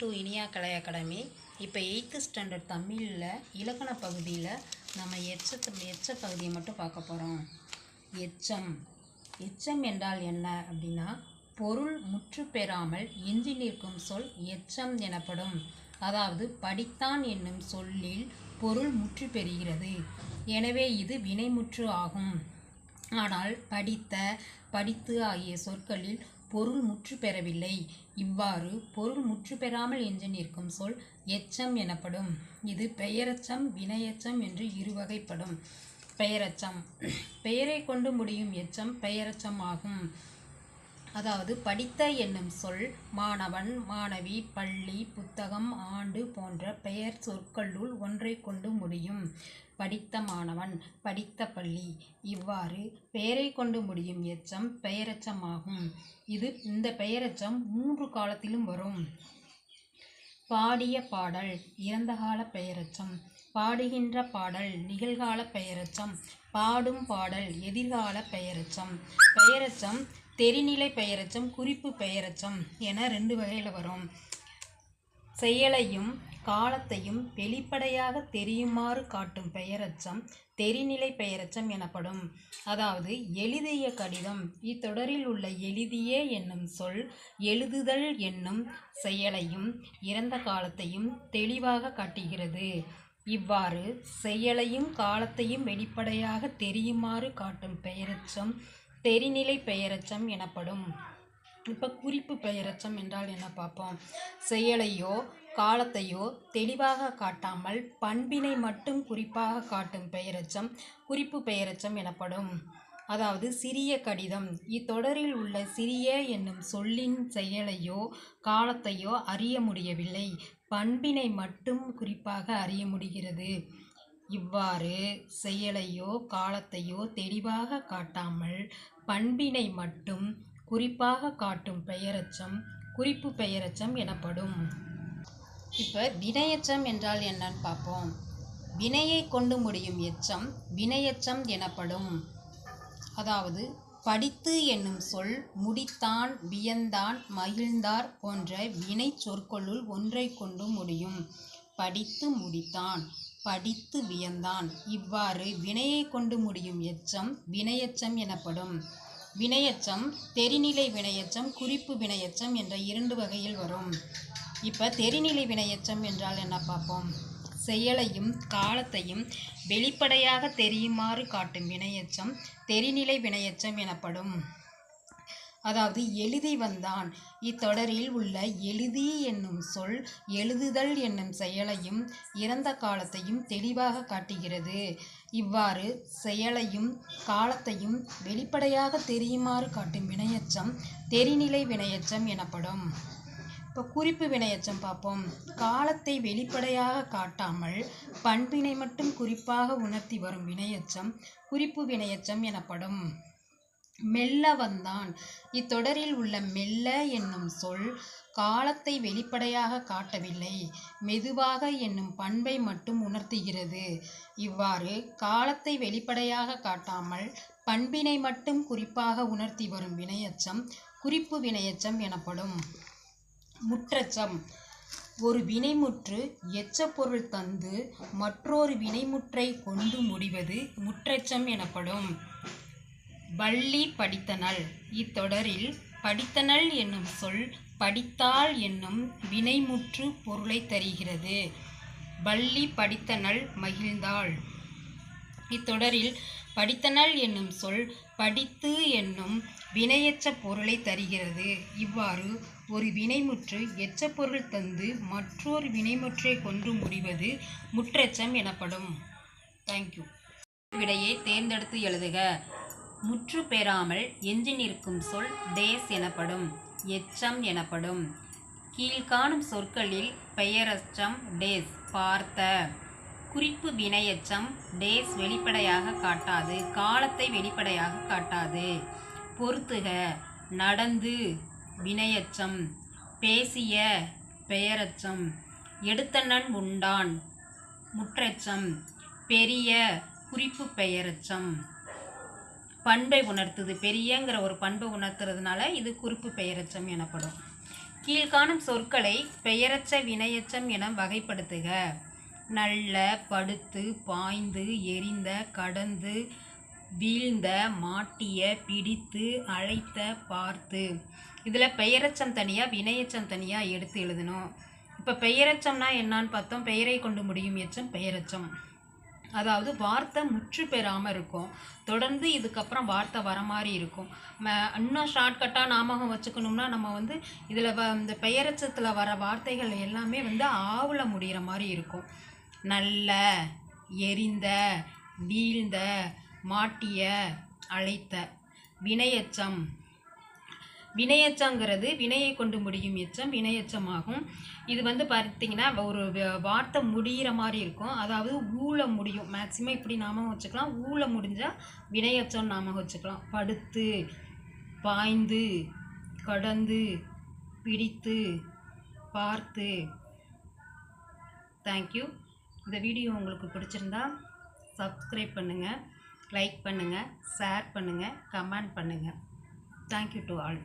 To Iniya Kalai academy. இப்போ eighth standard தமிழில் இலக்கண பகுதியில் நம்ம எச்சத்தை எச்ச பகுதியை மட்டும் பார்க்க போகிறோம் எச்சம். எச்சம் என்றால் என்ன அப்படின்னா பொருள் முற்று பெறாமல் எஞ்சி நிற்கும் சொல் எச்சம் எனப்படும். அதாவது படித்தான் என்னும் சொல்லில் பொருள் முற்று பெறுகிறது எனவே இது வினைமுற்று ஆகும். ஆனால் படித்த படித்து ஆகிய சொற்களில் பொருள் முற்று பெறவில்லை. இவ்வாறு பொருள் முற்று பெறாமல் என்று நிற்கும் சொல் எச்சம் எனப்படும். இது பெயரச்சம் வினையச்சம் என்று இருவகைப்படும். பெயரச்சம். பெயரை கொண்டு முடியும் எச்சம் பெயரச்சம் ஆகும். அதாவது படித்த என்னும் சொல் மாணவன் மாணவி பள்ளி புத்தகம் ஆண்டு போன்ற பெயர் சொற்களுள் ஒன்றை கொண்டு முடியும். படித்த மாணவன் படித்த பள்ளி இவ்வாறு பெயரை கொண்டு முடியும் எச்சம் பெயரெச்சமாகும். இது இந்த பெயரெச்சம் மூன்று காலத்திலும் வரும். பாடிய பாடல் இறந்த கால பெயரெச்சம். பாடுகின்ற பாடல் நிகழ்கால பெயரெச்சம். பாடும் பாடல் எதிர்கால பெயரெச்சம். பெயரெச்சம் தெரிநிலை பெயரெச்சம் குறிப்பு பெயரெச்சம் என ரெண்டு வகையில் வரும். செயலையும் காலத்தையும் வெளிப்படையாக தெரியுமாறு காட்டும் பெயரச்சம் தெரிநிலை பெயரச்சம் எனப்படும். அதாவது எழுதிய கடிதம் இத்தொடரில் உள்ள எழுதிய என்னும் சொல் எழுதுதல் என்னும் செயலையும் இறந்த காலத்தையும் தெளிவாக காட்டுகிறது. இவ்வாறு செயலையும் காலத்தையும் வெளிப்படையாக தெரியுமாறு காட்டும் பெயரச்சம் தெரிநிலை பெயரெச்சம் எனப்படும். இப்போ குறிப்பு பெயரெச்சம் என்றால் என்ன பார்ப்போம்? செயலையோ காலத்தையோ தெளிவாக காட்டாமல் பண்பினை மட்டும் குறிப்பாக காட்டும் பெயரெச்சம் குறிப்பு பெயரெச்சம் எனப்படும். அதாவது சிறிய கடிதம். இத்தொடரில் உள்ள சிறிய என்னும் சொல்லின் செயலையோ காலத்தையோ அறிய முடியவில்லை. பண்பினை மட்டும் குறிப்பாக அறிய முடிகிறது. இவ்வாறு செயலையோ காலத்தையோ தெளிவாக காட்டாமல் பண்பினை மட்டும் குறிப்பாக காட்டும் பெயரெச்சம் குறிப்பு பெயரெச்சம் எனப்படும். இப்போ வினையெச்சம் என்றால் என்னன்னு பார்ப்போம். வினையை கொண்டு முடியும் எச்சம் வினையெச்சம் எனப்படும். அதாவது படித்து என்னும் சொல் முடித்தான் வியந்தான் மகிழ்ந்தார் போன்ற வினை சொற்களுள் ஒன்றை கொண்டு முடியும். படித்து முடித்தான். படித்து வியந்தான். இவ்வாறு வினையை கொண்டு முடியும் எச்சம் வினையெச்சம் எனப்படும். வினையெச்சம் தெரிநிலை வினையெச்சம் குறிப்பு வினையெச்சம் என்ற இரண்டு வகையில் வரும். இப்போ தெரிநிலை வினையெச்சம் என்றால் என்ன பார்ப்போம்? செயலையும் காலத்தையும் வெளிப்படையாக தெரியுமாறு காட்டும் வினையெச்சம் தெரிநிலை வினையெச்சம் எனப்படும். அதாவது எழுதி வந்தான். இத்தொடரில் உள்ள எழுதி என்னும் சொல் எழுதுதல் என்னும் செயலையும் இறந்த காலத்தையும் தெளிவாக காட்டுகிறது. இவ்வாறு செயலையும் காலத்தையும் வெளிப்படையாக தெரியுமாறு காட்டும் வினையச்சம் தெரிநிலை வினையச்சம் எனப்படும். இப்போ குறிப்பு வினையச்சம் பார்ப்போம். காலத்தை வெளிப்படையாக காட்டாமல் பண்பினை மட்டும் குறிப்பாக உணர்த்தி வரும் வினையச்சம் குறிப்பு வினையச்சம் எனப்படும். மெல்ல வந்தான் இத்தொடரில் உள்ள மெல்ல என்னும் சொல் காலத்தை வெளிப்படையாக காட்டவில்லை. மெதுவாக என்னும் பண்பை மட்டும் உணர்த்துகிறது. இவ்வாறு காலத்தை வெளிப்படையாக காட்டாமல் பண்பினை மட்டும் குறிப்பாக உணர்த்தி வரும் வினையச்சம் குறிப்பு வினையச்சம் எனப்படும். முற்றச்சம். ஒரு வினைமுற்று எச்சப்பொருள் தந்து மற்றொரு வினைமுற்றை கொண்டு முடிவது முற்றச்சம் எனப்படும். வள்ளி படித்தனள். இத்தொடரில் படித்தனள் என்னும் சொல் படித்தாள் என்னும் வினைமுற்று பொருளை தருகிறது. வள்ளி படித்தனள் மகிழ்ந்தாள். இத்தொடரில் படித்தனள் என்னும் சொல் படித்து என்னும் வினையற்ற பொருளை தருகிறது. இவ்வாறு ஒரு வினைமுற்று எச்ச பொருள் தந்து மற்றொரு வினைமுற்றை கொண்டு முடிவது முற்றச்சம் எனப்படும். தேங்க்யூ விடையை தேர்ந்தெடுத்து எழுதுக. முற்று பெறாமல் எஞ்சி நிற்கும் சொல் டேஸ் எனப்படும் எச்சம் எனப்படும். கீழ்காணும் சொற்களில் பெயரச்சம் டேஸ் பார்த்த. குறிப்பு வினையச்சம் டேஸ் வெளிப்படையாக காட்டாது காலத்தை வெளிப்படையாக காட்டாது. பொறுத்துக நடந்து வினையச்சம். பேசிய பெயரச்சம். எடுத்தனன் உண்டான் முற்றச்சம். பெரிய குறிப்பு பெயரச்சம். பண்பை உணர்த்துது. பெரியங்கிற ஒரு பண்பை உணர்த்துறதுனால இது குறிப்பு பெயரச்சம் எனப்படும். கீழ்காணும் சொற்களை பெயரச்ச வினையச்சம் என வகைப்படுத்துக. நல்ல படுத்து பாய்ந்து எரிந்த கடந்து வீழ்ந்த மாட்டிய பிடித்து அழைத்த பார்த்து. இதில் பெயரச்சம் தனியாக வினையச்சம் தனியாக எடுத்து எழுதணும். இப்போ பெயரச்சம்னா என்னான்னு பார்த்தோம். பெயரை கொண்டு முடியும் எச்சம் பெயரச்சம். அதாவது வார்த்தை முற்று பெறாமல் இருக்கும். தொடர்ந்து இதுக்கப்புறம் வார்த்தை வர மாதிரி இருக்கும். ம- இன்னும் ஷார்ட்கட்டாக ஞாபகம் வச்சுக்கணும்னா நம்ம வந்து இதில் வ இந்த பெயரச்சத்தில் வர வார்த்தைகள் எல்லாமே வந்து ஆவில் முடிகிற மாதிரி இருக்கும். நல்ல எரிந்த வீழ்ந்த மாட்டிய அழைத்த வினையச்சம் வினையச்சங்கிறது வினையை கொண்டு முடியும் எச்சம் வினையச்சமாகும். இது வந்து பார்த்தீங்கன்னா ஒரு வார்த்தை முடிகிற மாதிரி இருக்கும். அதாவது ஊழ முடியும். மேக்சிமம் இப்படி ஞாபகம் வச்சுக்கலாம். ஊழ முடிஞ்சால் வினையச்சம் ஞாபகம் வச்சுக்கலாம். படுத்து பாய்ந்து கடந்து பிடித்து பார்த்து. தேங்க்யூ இந்த வீடியோ உங்களுக்கு பிடிச்சிருந்தா சப்ஸ்கிரைப் பண்ணுங்கள் லைக் பண்ணுங்கள் ஷேர் பண்ணுங்கள் கமெண்ட் பண்ணுங்கள் தேங்க்யூ டு ஆல்